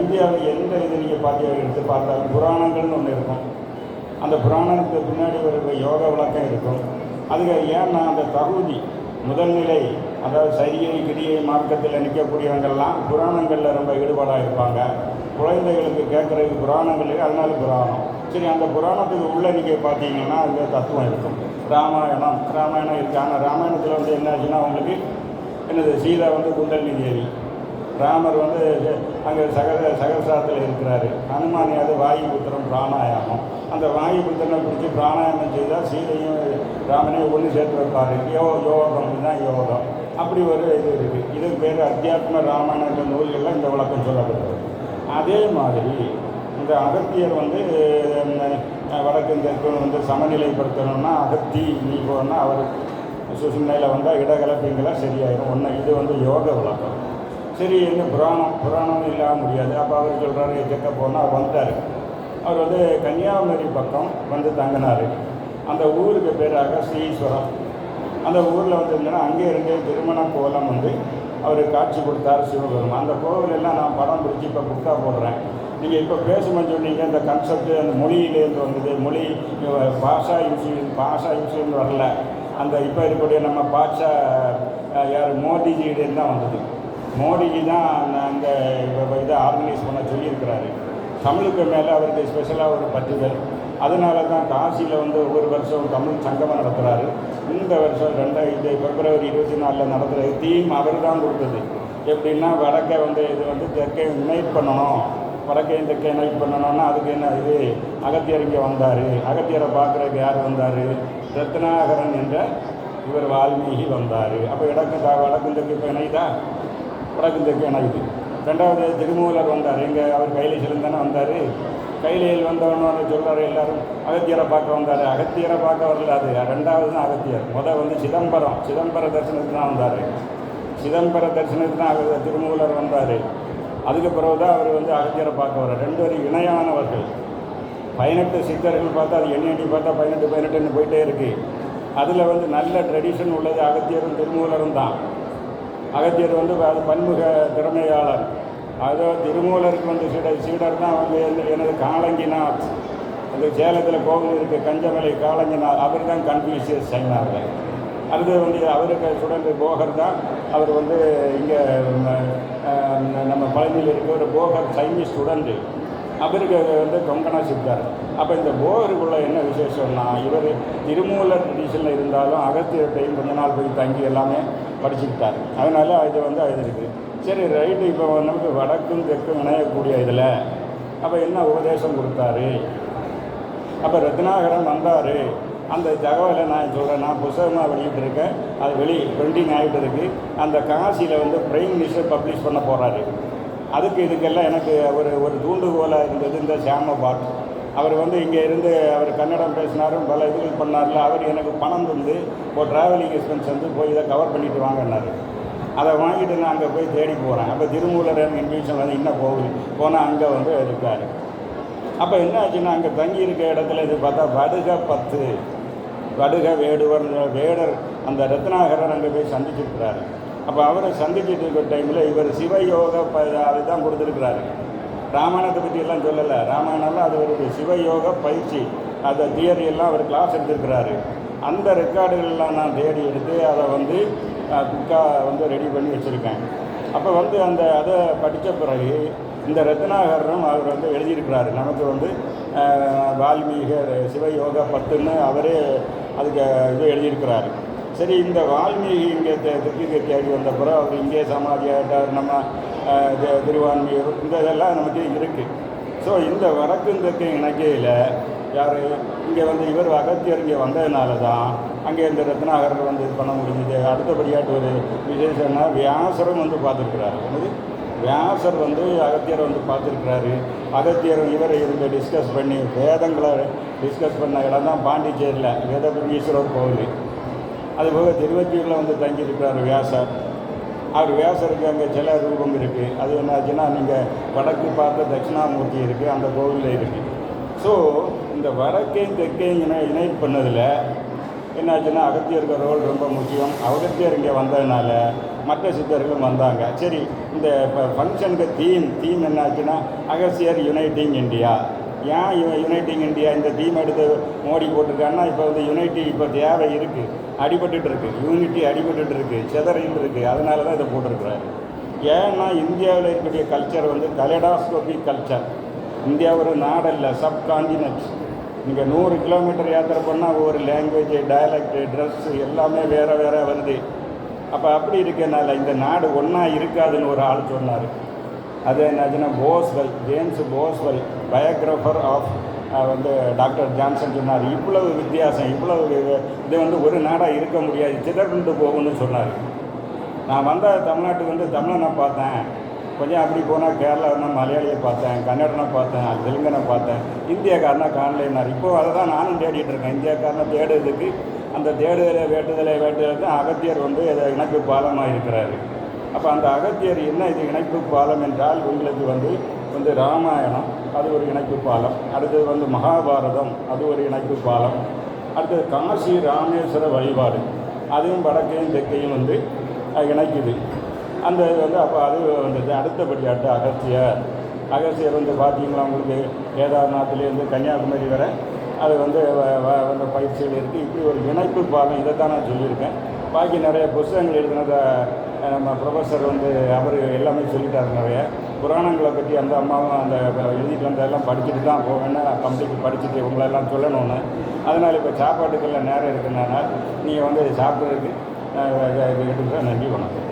இந்தியாவில் எந்த இது நீங்கள் பாத்தியாக எடுத்து பார்த்தாலும் புராணங்கள்னு ஒன்று இருக்கும். அந்த புராணத்துக்கு பின்னாடி ஒரு யோக விளக்கம் இருக்கும். அதுக்கு ஏன்னா அந்த தகுதி முதல்நிலை அதாவது சரியை கிரியை மார்க்கத்தில் நிற்கக்கூடியவங்கள்லாம் புராணங்களில் ரொம்ப ஈடுபாடாக இருப்பாங்க. குழந்தைகளுக்கு கேட்குறதுக்கு புராணங்கள் அதனால புராணம். சரி அந்த புராணத்துக்கு உள்ளே நீங்கள் பார்த்தீங்கன்னா அந்த தத்துவம் இருக்கும். ராமாயணம் ராமாயணம் இருக்குது ஆனால் ராமாயணத்தில் வந்து என்ன ஆச்சுன்னா அவங்களுக்கு என்னது சீதா வந்து குண்டலினி தேவி. ராமர் வந்து அங்கே சகர சகசாரத்தில் இருக்கிறாரு. ஹனுமானியாவது வாயுபுத்திரம் பிராணாயாமம். அந்த வாயுபுத்திரனை பிடிச்சி பிராணாயாமம் செய்தால் சீதையும் ராமனையும் ஒன்று சேர்த்து வைப்பார். யோ யோகம் தான் யோகம். அப்படி ஒரு இது இருக்குது இதுக்கு பேர் அத்தியாத்ம ராமாயண என்ற நூல்களில் இந்த விளக்கம் சொல்லப்படுகிறது அதே மாதிரி இந்த அகத்தியர் வந்து வடக்கு தெற்கு வந்து சமநிலைப்படுத்தணும்னா அகத்தி நீ போனால் அவர் சுசுமையில் வந்தால் இடகலப்பிங்கெல்லாம் சரியாயிடும் ஒன்று இது வந்து யோக விளக்கம். சரி என்ன புராணம் புராணம் இல்லாம முடியாது. அப்போ அவர் சொல்கிறாரு எக்க போனால் வந்தார். வந்துட்டார் அவர் வந்து கன்னியாகுமரி பக்கம் வந்து தங்கினார். அந்த ஊருக்கு பேராக ஸ்ரீஸ்வரம். அந்த ஊரில் வந்து இருந்தேன்னா அங்கே இருந்தே திருமண கோலம் வந்து அவர் காட்சி கொடுத்தார் சிவபெருமான். அந்த கோவிலெல்லாம் நான் படம் பிடிச்சி இப்போ புக்காக போடுறேன். நீங்கள் இப்போ பேசும்போது சொன்னீங்க அந்த கன்செப்ட் அந்த மொழியிலேருந்து வந்தது. மொழி பாஷா யூஸ் பாஷா யூஸ் வரல. அந்த இப்போ இருக்கக்கூடிய நம்ம பாஷா யார் மோடிஜியிடம் தான் வந்தது. மோடிஜி தான் அங்கே இதை ஆர்கனைஸ் பண்ண சொல்லியிருக்கிறாரு. தமிழுக்கு மேலே அவருக்கு ஸ்பெஷலாக ஒரு பற்றுதல். அதனால தான் காசியில் வந்து ஒவ்வொரு வருஷம் தமிழ் சங்கமம் நடத்துகிறாரு இந்த வருஷம் ரெண்டாயிரத்தி பிப்ரவரி இருபத்தி நாலில் நடத்துகிற தீம் அவர் தான் கொடுத்தது. எப்படின்னா வடக்கை வந்து இது வந்து தெற்கை யுனைட் பண்ணணும். வடக்கையும் தெற்கை யுனைட் பண்ணணும்னா அதுக்கு என்ன இது? அகத்தியர் இங்கே வந்தார். அகத்தியரை பார்க்குறதுக்கு யார் வந்தார்? ரத்னாகரன் என்ற இவர் வால்மீகி வந்தார். அப்போ இடக்கு வடக்கு தெற்கு இப்போ இணைதா வடக்கு தெற்கு ரெண்டாவது திருமூலர் வந்தார். எங்கே அவர் கையில தானே வந்தார். கைலையில் வந்தவன்னு சொல்கிறார் எல்லாரும். அகத்தியரை பார்க்க வந்தார். அகத்தியரை பார்க்க வரல அது. ரெண்டாவது தான் அகத்தியர். முதல் வந்து சிதம்பரம். சிதம்பர தரிசனத்துக்கு தான் வந்தார். சிதம்பர தரிசனத்துக்கு தான் அவர் திருமூலர் வந்தார். அதுக்கு பிறகு தான் அவர் வந்து அகத்தியரை பார்க்க வர்றார். ரெண்டு பேரும் இணையானவர்கள். பதினெட்டு சித்தர்கள் பார்த்தா அது எண்ணி எண்ணி பார்த்தா பதினெட்டு பதினெட்டுன்னு போயிட்டே இருக்கு. அதில் வந்து நல்ல ட்ரெடிஷன் உள்ளது அகத்தியரும் திருமூலரும் தான். அகத்தியர் வந்து அது பன்முக திறமையாளர். அதோ திருமூலருக்கு வந்து சீடர் சீடர் தான் வந்து எனது காலங்கிநாத் அந்த சேலத்தில் கோவில் இருக்குது கஞ்சமலை காலங்கிநாத் அவர் தான் கன்ஃபியூசியஸ் சைனார்கள் அடுத்து வந்து அவருக்கு ஸ்டூடெண்ட் போகர் தான். அவர் வந்து இங்கே நம்ம பழனியில் இருக்க. ஒரு போகர் சைனீஸ் ஸ்டூடெண்ட்டு அவருக்கு வந்து கொங்கணா சித்தார். அப்போ இந்த போகருக்குள்ள என்ன விசேஷம்னா இவர் திருமூலர் ட்ரெடிஷனில் இருந்தாலும் அகத்தியர்கிட்டையும் கொஞ்ச நாள் போய் தங்கி எல்லாமே படிச்சுக்கிட்டார். அதனால் இது வந்து அது இருக்குது. சரி ரைட்டு. இப்போ நமக்கு வடக்கும் தெற்கும் இணையக்கூடிய இதில் அப்போ என்ன உபதேசம் கொடுத்தாரு? அப்போ ரத்னாகரன் வந்தார். அந்த தகவலை நான் சொல்கிறேன். நான் புத்தகமாக வெளியிட்டிருக்கேன். அது வெளி பிரிண்டிங் ஆகிட்டு இருக்கு. அந்த காசியில் வந்து பிரைம் மினிஸ்டர் பப்ளிஷ் பண்ண போகிறாரு. அதுக்கு இதுக்கெல்லாம் எனக்கு ஒரு ஒரு தூண்டுகோலாக இருந்தது இந்த சாம பாட்டு. அவர் வந்து இங்கே இருந்து அவர் கன்னடம் பேசினாரும் பல இதுகள் பண்ணார்ல. அவர் எனக்கு பணம் தந்து ஒரு ட்ராவலிங் எக்ஸ்பென்ஸ் வந்து போய் இதை கவர் பண்ணிட்டு வாங்கினாரு அதை வாங்கிட்டு நான் அங்கே போய் தேடி போகிறேன் அப்போ திருமூலர் எனக்கு இன்வியூஷன் வந்து இன்னும் போகுது. போனால் அங்கே வந்து இருக்கார். அப்போ என்ன ஆச்சுன்னா அங்கே தங்கி இருக்க இடத்துல இது பார்த்தா வடுக பத்து. வடுக வேடுவர் வேடர் அந்த ரத்னாகரர் அங்கே போய் சந்திச்சிருக்கிறாரு. அப்போ அவரை சந்திச்சுட்டு இருக்க டைமில் இவர் சிவயோக ப அதுதான் கொடுத்துருக்கிறாரு. ராமாயணத்தை பற்றியெல்லாம் சொல்லலை. ராமாயணம்லாம் அது ஒரு சிவயோக பயிற்சி. அந்த தியரியெல்லாம் அவர் கிளாஸ் எடுத்திருக்கிறாரு. அந்த ரெக்கார்டுகள்லாம் நான் தேடி எடுத்து அதை வந்து குக்காக வந்து ரெடி பண்ணி வச்சுருக்கேன். அப்போ வந்து அந்த அதை படித்த பிறகு இந்த ரத்னாகரனும் அவர் வந்து எழுதியிருக்கிறாரு. நமக்கு வந்து வால்மீக சிவயோக பத்துன்னு அவரே அதுக்கு இது எழுதியிருக்கிறாரு. சரி இந்த வால்மீகி இங்கே தெற்கு தேடி வந்த பிறகு அவர் இங்கே சமாதியாகிட்டார் நம்ம அஹ், திருவான்மியூர் இந்த இதெல்லாம் நமக்கு இருக்குது ஸோ இந்த வடக்கும் தெற்கு இணைக்கையில் யார்? இங்கே வந்து இவர் அகத்தியர் இங்கே வந்ததுனால தான் அங்கே இந்த ரத்னாகரர் வந்து இது பண்ண முடிஞ்சது. அடுத்தபடியாட்டு ஒரு விசேஷம்னா வியாசரும் வந்து பார்த்துருக்கிறார். என்னது? வியாசர் வந்து அகத்தியரை வந்து பார்த்துருக்கிறாரு. அகத்தியர் இவரை இருந்து டிஸ்கஸ் பண்ணி வேதங்களை டிஸ்கஸ் பண்ண இடம் தான் பாண்டிச்சேரியில் வேதபுரீஸ்வரர் கோவில். அதுபோக திருவத்தியூரில் வந்து தங்கியிருக்கிறார் வியாசர். அவர் வியாசருக்கு அங்கே சில ரூபம் இருக்குது அது என்னாச்சுன்னா நீங்கள் வடக்கு பார்த்த தட்சிணாமூர்த்தி இருக்குது அந்த கோவிலில் இருக்குது ஸோ இந்த வடக்கையும் தெற்கையும் இணை இணைட் பண்ணதில் என்னாச்சுன்னா அகத்தியருக்கு ரோல் ரொம்ப முக்கியம். அகத்தியர் இங்கே வந்ததுனால மற்ற சித்தர்களும் வந்தாங்க. சரி இந்த இப்போ ஃபங்க்ஷனுக்கு தீம் தீம் என்னாச்சுன்னா அகசியர் யுனைட்டிங் இந்தியா ஏன் யு- யுனைட்டிங் இந்தியா இந்த தீம் எடுத்து மோடி போட்டிருக்காங்கன்னா இப்போ வந்து யுனைட்டி இப்போ தேவை இருக்குது அடிபட்டுட்டு இருக்கு. யூனிட்டி அடிபட்டுட்டு இருக்கு. சிதறிட்டு இருக்குது அதனால தான் இதை போட்டிருக்கிறாரு. ஏன்னா இந்தியாவில் இருக்கக்கூடிய கல்ச்சர் வந்து கலடாஸ்கோபிக் கல்ச்சர் இந்தியா ஒரு நாடல்ல சப் காண்டினென்ட் இங்கே நூறு கிலோமீட்டர் யாத்திரை பண்ணால் ஒவ்வொரு லாங்குவேஜ் டயலக்டு ட்ரெஸ்ஸு எல்லாமே வேறு வேறு வருது. அப்போ அப்படி இருக்கனால இந்த நாடு ஒன்றா இருக்காதுன்னு ஒரு ஆள் சொன்னார். அது என்னாச்சுன்னா Boswell James Boswell biographer of வந்து டாக்டர் ஜான்சன் சொன்னார். இவ்வளவு வித்தியாசம் இவ்வளவு இது- வந்து ஒரு நாடாக இருக்க முடியாது சிதறண்டு போகும்னு சொன்னார். நான் வந்த தமிழ்நாட்டுக்கு வந்து தமிழனை பார்த்தேன். கொஞ்சம் அப்படி போனால் கேரளானா மலையாளியை பார்த்தேன் கன்னடனை பார்த்தேன் தெலுங்கனை பார்த்தேன். இந்தியக்காரனா காணலைனார் இப்போ அதை தான் நானும் தேடிட்டு இருக்கேன். இந்தியக்காரனை தேடுறதுக்கு அந்த தேடுதலை வேட்டுதலை வேட்டுதலை தான் அகத்தியர் வந்து இதை இணைப்பு பாலமாக இருக்கிறாரு அப்போ அந்த அகத்தியர் என்ன இது இணைப்பு பாலம் என்றால் உங்களுக்கு வந்து வந்து ராமாயணம் அது ஒரு இணைப்பு பாலம். அடுத்தது வந்து மகாபாரதம் அது ஒரு இணைப்பு பாலம். அடுத்தது காசி ராமேஸ்வர வழிபாடு. அதுவும் வடக்கையும் தெற்கையும் வந்து இணைக்குது. அந்த இது வந்து அப்போ அது வந்தது அடுத்தபடியாட்டு அகத்தியர். அகத்தியர் வந்து பார்த்தீங்களா உங்களுக்கு? கேதார்நாத்லேருந்து கன்னியாகுமரி வரை அது வந்து வ- வ- வந்து பயிற்சிகள் இருக்குது இப்படி ஒரு இணைப்பு பாலம் இதை தான் நான் சொல்லியிருக்கேன். பாக்கி நிறைய புஸ்தகங்கள் எழுதினதை நம்ம ப்ரொஃபஸர் வந்து அவர் எல்லாமே சொல்லிட்டார் நிறைய. புராணங்களை பற்றி அந்த அம்மாவும் அந்த எழுதிட்டு வந்ததெல்லாம் படிச்சுட்டு தான் போவேன்னு கம்ப்ளீட் படிச்சுட்டு உங்களெல்லாம் சொல்லணும்னு. அதனால் இப்போ சாப்பாட்டுக்கெல்லாம் நேரம் இருக்குனால நீங்கள் வந்து சாப்பிட்றதுக்கு எடுத்துக்கிறேன் நன்றி வணக்கம்.